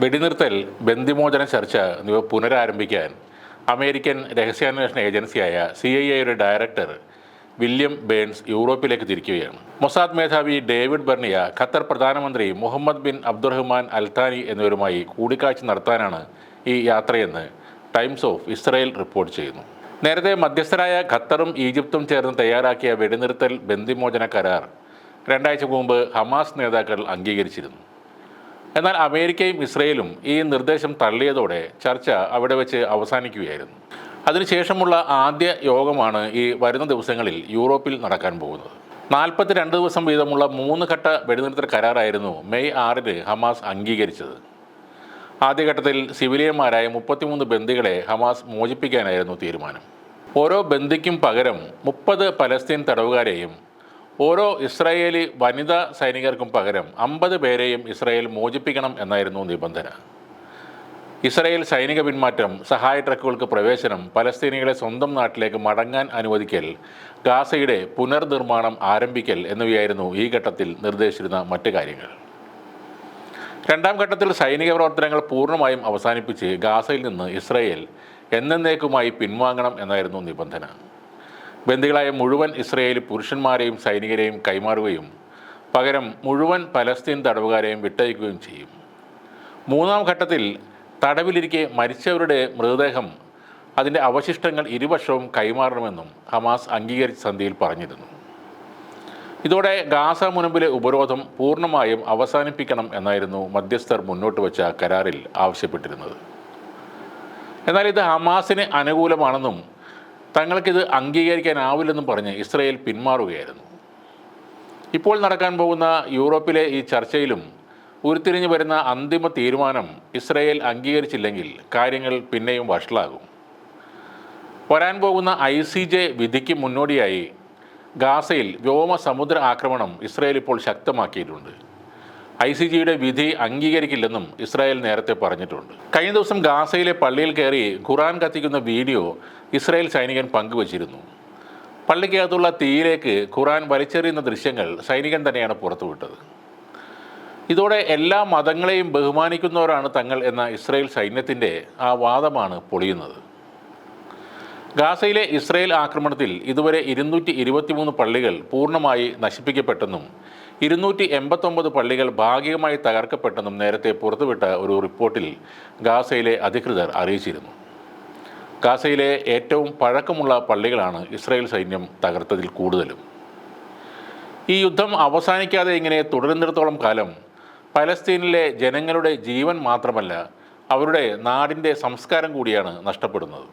വെടിനിർത്തൽ ബന്ധിമോചന ചർച്ച എന്നിവ പുനരാരംഭിക്കാൻ അമേരിക്കൻ രഹസ്യാന്വേഷണ ഏജൻസിയായ സി ഐ എയുടെ ഡയറക്ടർ വില്യം ബേൺസ് യൂറോപ്പിലേക്ക് തിരിക്കുകയാണ്. മൊസാദ് മേധാവി ഡേവിഡ് ബർണിയ ഖത്തർ പ്രധാനമന്ത്രി Mohammed bin Abdulrahman Al Thani എന്നിവരുമായി കൂടിക്കാഴ്ച നടത്താനാണ് ഈ യാത്രയെന്ന് ടൈംസ് ഓഫ് ഇസ്രയേൽ റിപ്പോർട്ട് ചെയ്യുന്നു. നേരത്തെ മധ്യസ്ഥരായ ഖത്തറും ഈജിപ്തും ചേർന്ന് തയ്യാറാക്കിയ വെടിനിർത്തൽ ബന്ധിമോചന കരാർ രണ്ടാഴ്ച മുമ്പ് ഹമാസ് നേതാക്കൾ അംഗീകരിച്ചിരുന്നു. എന്നാൽ അമേരിക്കയും ഇസ്രയേലും ഈ നിർദ്ദേശം തള്ളിയതോടെ ചർച്ച അവിടെ വെച്ച് അവസാനിക്കുകയായിരുന്നു. അതിനുശേഷമുള്ള ആദ്യ യോഗമാണ് ഈ വരുന്ന ദിവസങ്ങളിൽ യൂറോപ്പിൽ നടക്കാൻ പോകുന്നത്. നാൽപ്പത്തി രണ്ട് ദിവസം വീതമുള്ള മൂന്ന് ഘട്ട വെടിനിർത്തൽ കരാറായിരുന്നു മെയ് ആറിന് ഹമാസ് അംഗീകരിച്ചത്. ആദ്യഘട്ടത്തിൽ സിവിലിയന്മാരായ മുപ്പത്തിമൂന്ന് ബന്ദികളെ ഹമാസ് മോചിപ്പിക്കാനായിരുന്നു തീരുമാനം. ഓരോ ബന്ദിക്കും പകരം മുപ്പത് പലസ്തീൻ തടവുകാരെയും ഓരോ ഇസ്രായേലി വനിതാ സൈനികർക്കും പകരം അമ്പത് പേരെയും ഇസ്രായേൽ മോചിപ്പിക്കണം എന്നായിരുന്നു നിബന്ധന. ഇസ്രായേൽ സൈനിക പിന്മാറ്റം സഹായ ട്രക്കുകൾക്ക് പ്രവേശനം പലസ്തീനികളെ സ്വന്തം നാട്ടിലേക്ക് മടങ്ങാൻ അനുവദിക്കൽ ഗാസയുടെ പുനർനിർമ്മാണം ആരംഭിക്കൽ എന്നിവയായിരുന്നു ഈ ഘട്ടത്തിൽ നിർദ്ദേശിച്ചിരുന്ന മറ്റ് കാര്യങ്ങൾ. രണ്ടാം ഘട്ടത്തിൽ സൈനിക പ്രവർത്തനങ്ങൾ പൂർണമായും അവസാനിപ്പിച്ച് ഗാസയിൽ നിന്ന് ഇസ്രായേൽ എന്നേക്കുമായി പിൻവാങ്ങണം എന്നായിരുന്നു നിബന്ധന. ബന്ദികളായ മുഴുവൻ ഇസ്രയേലി പുരുഷന്മാരെയും സൈനികരെയും കൈമാറുകയും പകരം മുഴുവൻ പലസ്തീൻ തടവുകാരെയും വിട്ടയക്കുകയും ചെയ്യും. മൂന്നാം ഘട്ടത്തിൽ തടവിലിരിക്കെ മരിച്ചവരുടെ മൃതദേഹം അതിന്റെ അവശിഷ്ടങ്ങൾ ഇരുപക്ഷവും കൈമാറണമെന്നും ഹമാസ് അംഗീകരിച്ച സന്ധിയിൽ പറഞ്ഞിരുന്നു. ഇതോടെ ഗാസ മുനമ്പിലെ ഉപരോധം പൂർണമായും അവസാനിപ്പിക്കണം എന്നായിരുന്നു മധ്യസ്ഥർ മുന്നോട്ട് വച്ച കരാറിൽ ആവശ്യപ്പെട്ടിരുന്നത്. എന്നാൽ ഇത് ഹമാസിന് അനുകൂലമാണെന്നും തങ്ങൾക്കിത് അംഗീകരിക്കാനാവില്ലെന്നും പറഞ്ഞ് ഇസ്രയേൽ പിന്മാറുകയായിരുന്നു. ഇപ്പോൾ നടക്കാൻ പോകുന്ന യൂറോപ്പിലെ ഈ ചർച്ചയിലും ഉരുത്തിരിഞ്ഞു വരുന്ന അന്തിമ തീരുമാനം ഇസ്രയേൽ അംഗീകരിച്ചില്ലെങ്കിൽ കാര്യങ്ങൾ പിന്നെയും വഷളാകും. വരാൻ പോകുന്ന ഐ സി ജെ വിധിക്ക് മുന്നോടിയായി ഗാസയിൽ വ്യോമ സമുദ്ര ആക്രമണം ഇസ്രയേൽ ഇപ്പോൾ ശക്തമാക്കിയിട്ടുണ്ട്. ഐ സി ജിയുടെ വിധി അംഗീകരിക്കില്ലെന്നും ഇസ്രായേൽ നേരത്തെ പറഞ്ഞിട്ടുണ്ട്. കഴിഞ്ഞ ദിവസം ഗാസയിലെ പള്ളിയിൽ കയറി ഖുറാൻ കത്തിക്കുന്ന വീഡിയോ ഇസ്രായേൽ സൈനികൻ പങ്കുവച്ചിരുന്നു. പള്ളിക്കകത്തുള്ള തീയിലേക്ക് ഖുറാൻ വലിച്ചെറിയുന്ന ദൃശ്യങ്ങൾ സൈനികൻ തന്നെയാണ് പുറത്തുവിട്ടത്. ഇതോടെ എല്ലാ മതങ്ങളെയും ബഹുമാനിക്കുന്നവരാണ് തങ്ങൾ എന്ന ഇസ്രായേൽ സൈന്യത്തിന്റെ ആ വാദമാണ് പൊളിയുന്നത്. ഗാസയിലെ ഇസ്രായേൽ ആക്രമണത്തിൽ ഇതുവരെ ഇരുന്നൂറ്റി ഇരുപത്തിമൂന്ന് പള്ളികൾ പൂർണമായി നശിപ്പിക്കപ്പെട്ടെന്നും ഇരുന്നൂറ്റി എൺപത്തൊമ്പത് പള്ളികൾ ഭാഗികമായി തകർക്കപ്പെട്ടെന്നും നേരത്തെ പുറത്തുവിട്ട ഒരു റിപ്പോർട്ടിൽ ഗാസയിലെ അധികൃതർ അറിയിച്ചിരുന്നു. ഗാസയിലെ ഏറ്റവും പഴക്കമുള്ള പള്ളികളാണ് ഇസ്രായേൽ സൈന്യം തകർത്തതിൽ കൂടുതലും. ഈ യുദ്ധം അവസാനിക്കാതെ ഇങ്ങനെ തുടരുന്നിടത്തോളം കാലം പലസ്തീനിലെ ജനങ്ങളുടെ ജീവൻ മാത്രമല്ല അവരുടെ നാടിന്റെ സംസ്കാരം കൂടിയാണ് നഷ്ടപ്പെടുന്നത്.